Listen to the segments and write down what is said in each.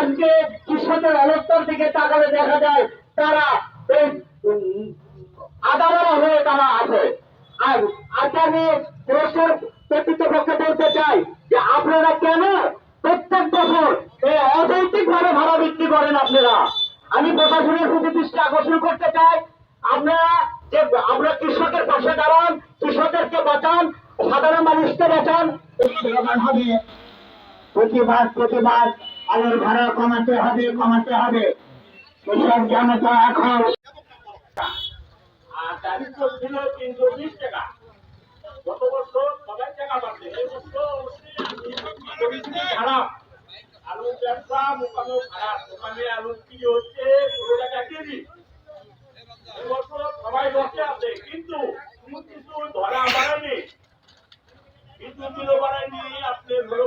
আজকে কৃষকের অবস্থার দিকে তাকালে দেখা যায় তারা উম, হয়ে তারা আছে। আর আজকে আমি পুরস্কার কর্তৃপক্ষকে বলতে চাই যে আপনারা কেন প্রত্যেক বছর এই অযৌক্তিক ভাবে ভাড়া বিক্রি করেন আপনারা? আমি প্রশাসনের প্রতি দৃষ্টি আকর্ষণ করতে চাই। আপনারা যে আমরা কৃষকের পাশে দাঁড়ান কৃষকদেরকে বাঁচান সাধারণ মানুষকে বাঁচান। প্রতিবাদ প্রতিবাদ আলুর ভাড়া কমাতে হবে কমাতে হবে। কৃষক জনতা এখন। আর তারিখ ছিল তিনশো বিশ টাকা। গত বছর সবাই টাকা পাচ্ছে এই বছর খারাপ আলুর ব্যবসা মোকানো খারাপ। দোকানে আলু কি হচ্ছে পনেরো টাকা কেজি এবছর সবাই বসে আছে কিন্তু কোনো কিছু ধরা বাড়ায়নি কিন্তু কিলো বাড়ায়নি আপনি ধরো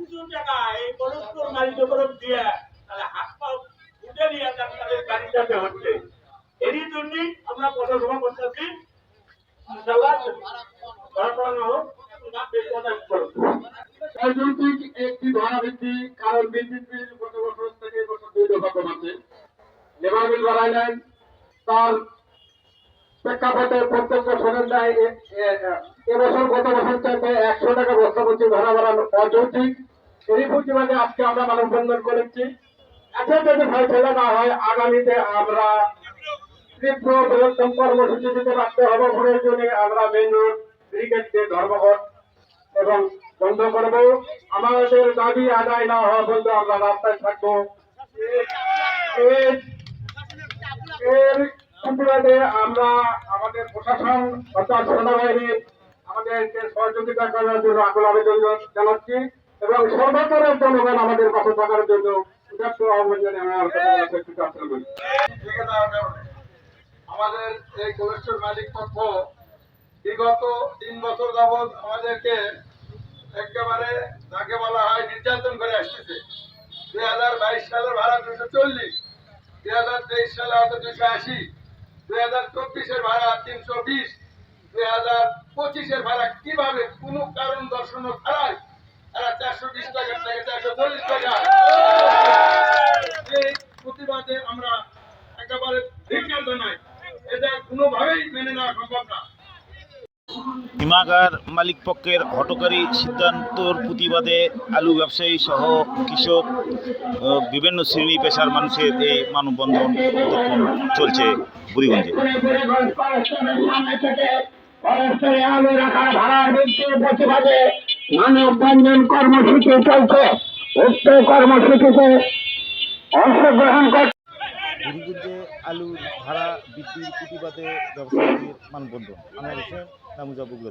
সবকিছু টাকা এই পরস্পর মালিকের উপর দিয়ে তাহলে হাত পা উঠে নিয়ে তাদের গাড়ি হচ্ছে। এরই জন্যই আমরা পথসভা করতেছি। কারণ বিদ্যুৎ গত বছর লেবার বিল নাই তার প্রেক্ষাপটে প্রত্যেক বছরের ন্যায় এবছর গত বছর থেকে একশো টাকা বস্তা প্রতি ভাড়া বাড়ানো অযৌক্তিক। এই প্রতিবাদে আজকে আমরা মানববন্ধন করেছি। এখন যদি ফয়সলা না হয়, আগামীতে আমরা তীব্র বৃহত্তম কর্মসূচি দিতে রাখতে হবে। প্রয়োজনে আমরা মেন রোড ব্রিগেডকে ধর্মঘট এবং বন্ধ করব। আমাদের দাবি আদায় না হওয়া পর্যন্ত আমরা রাস্তায় থাকব। প্রতিবাদে আমরা আমাদের প্রশাসন অর্থাৎ সেনাবাহিনী আমাদেরকে সহযোগিতা করার জন্য আকুল আবেদন জানাচ্ছি এবং সর্বস্তরের জনগণ আমাদের পাশে থাকার জন্য আমাদের এই কোলেস্টোর মালিক পক্ষ বিগত তিন বছর যাবৎ আমাদেরকে একেবারে, যাকে বলা হয় নির্যাতন করে আসতেছে। দুই হাজার বাইশ সালের ভাড়া দুশো চল্লিশ, দুই হাজার তেইশ সালে হয়তো দুশো আশি দুই হাজার চব্বিশের ভাড়া তিনশো বিশ, দুই হাজার পঁচিশের ভাড়া কীভাবে কোনো কারণ দর্শন ছাড়াই? তারা চারশো বিশ টাকা থেকে চারশো চল্লিশ টাকা। এই প্রতিবাদে আমরা একেবারে ধিক্কার জানাই। এটা কোনোভাবেই মেনে নেওয়া সম্ভব না। হিমাগার মালিক পক্ষের হটকারী সিদ্ধান্তর প্রতিবাদে আলু ব্যবসায়ী সহ কৃষক বিভিন্ন শ্রেণি পেশার মানুষের এই মানববন্ধন চলছে বুড়িগঞ্জে। মানববন্ধন কর্মসূচি চলছে। উক্ত কর্মসূচিতে অংশগ্রহণ করছে আলুর ভাড়া বৃদ্ধির প্রতিবাদে ব্যবসায়ীদের মানববন্ধন। আমার হোসেন নামুজা বুগলত।